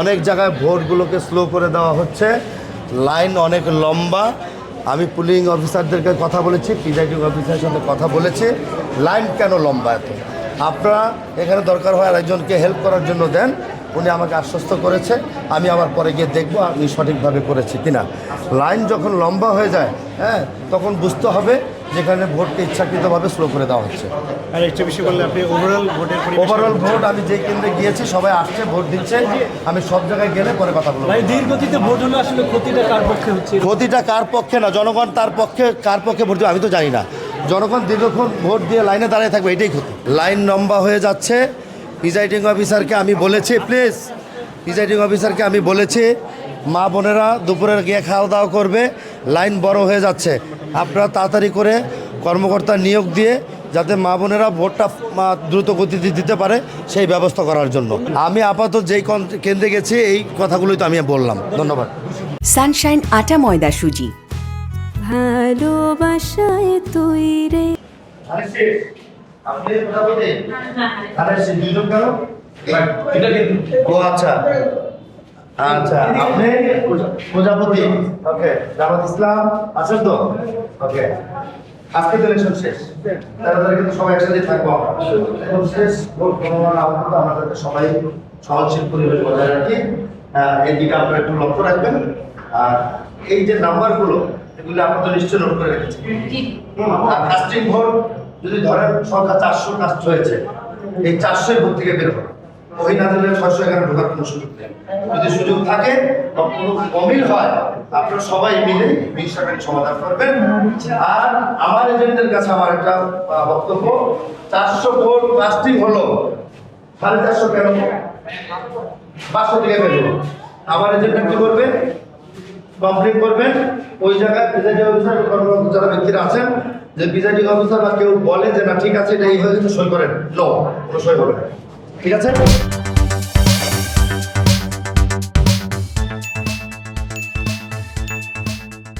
অনেক জায়গায় ভোটগুলোকে স্লো করে দেওয়া হচ্ছে। লাইন অনেক লম্বা। আমি পুলিং অফিসারদেরকে কথা বলেছি প্রিজাইডিং অফিসারের সাথে কথা বলেছি। লাইন কেন লম্বা এত? আপনারা এখানে দরকার হয় আরেকজনকে হেল্প করার জন্য দেন। উনি আমাকে আশ্বস্ত করেছে। আমি আবার পরে গিয়ে দেখব আমি সঠিকভাবে করেছি কিনা। লাইন যখন লম্বা হয়ে যায় হ্যাঁ তখন বুঝতে হবে যেখানে ভোটকে ইচ্ছাকৃতভাবে স্লো করে দেওয়া হচ্ছে। আর একটা বিষয় বললে আপনি ওভারঅল ভোটের ওভারঅল ভোট আমি যে কেন্দ্রে গিয়েছি সবাই আসছে ভোট দিচ্ছে আমি সব জায়গায় গেলে পরে কথা বলব। ভাই ধীর গতিতে ভোট হলে আসলে ক্ষতিটা কার পক্ষে হচ্ছে? ক্ষতিটা কার পক্ষে না জনগণ তার পক্ষে কার পক্ষে ভোট দিবে আমি তো জানি না। জনগণ দীর্ঘক্ষণ ভোট দিয়ে লাইনে দাঁড়িয়ে থাকবে এটাই ক্ষতি। লাইন লম্বা হয়ে যাচ্ছে। প্রিজাইডিং অফিসারকে আমি বলেছি প্লিজ প্রিজাইডিং অফিসারকে আমি বলেছি মা বোনেরা দুপুরের গিয়ে খাওয়া দাওয়া করবে। লাইন বড় হয়ে যাচ্ছে। আপনারা তাড়াতাড়ি করে কর্মকর্তা নিয়োগ দিয়ে যাতে মা বোনেরা ভোটটা দ্রুত গতিতে দিতে পারে সেই ব্যবস্থা করার জন্য। আমি আপাতত যেই কেন্দ্রে গেছি এই কথাগুলোই তো আমি বললাম। ধন্যবাদ। সানশাইন আটা ময়দা সুজি। ভালোবাসায় তৈরে। ও আচ্ছা। আচ্ছা আপনি প্রজাপতি। ওকে জামাত ইসলাম আছেন তো? ওকে আজকে তো ইলেকশন শেষ। তাড়াতাড়ি কিন্তু সবাই একসাথে থাকব আমরা। এখন শেষ ভোট গণনা আপাতত আমাদের সবাই সহনশীল পরিবেশ বজায় রাখি এই দিকে আপনারা একটু লক্ষ্য রাখবেন। আর এই যে নাম্বারগুলো এগুলো আপনারা তো নিশ্চয়ই নোট করে রেখেছেন হুম, আর কাস্টিং ভোট যদি ধরেন সংখ্যা চারশো কাস্ট হয়েছে এই চারশো ভোট থেকে বের হবে দিলে ছয়শো এখানে ঢোকার কোনো সুযোগ নেই। যদি সুযোগ থাকে বা কোনো অমিল হয়, আপনারা সবাই মিলে বিষয়টাকে সমাধান করবেন। আর আমার এজেন্টের কাছে আমার একটা বক্তব্য, চারশো ভোট কাস্টিং হলো। সাড়ে চারশো কেন? পাঁচশো থেকে বের আমার এজেন্টটা কি করবে? কমপ্লিট করবেন ওই জায়গায় প্রিজাইডিং অফিসার কর্মরত যারা ব্যক্তিরা আছেন, যে প্রিজাইডিং অফিসার বা কেউ বলে যে না, ঠিক আছে, এটা এই হয়ে সই করেন। নো কোনো সই হবে ঠিক আছে?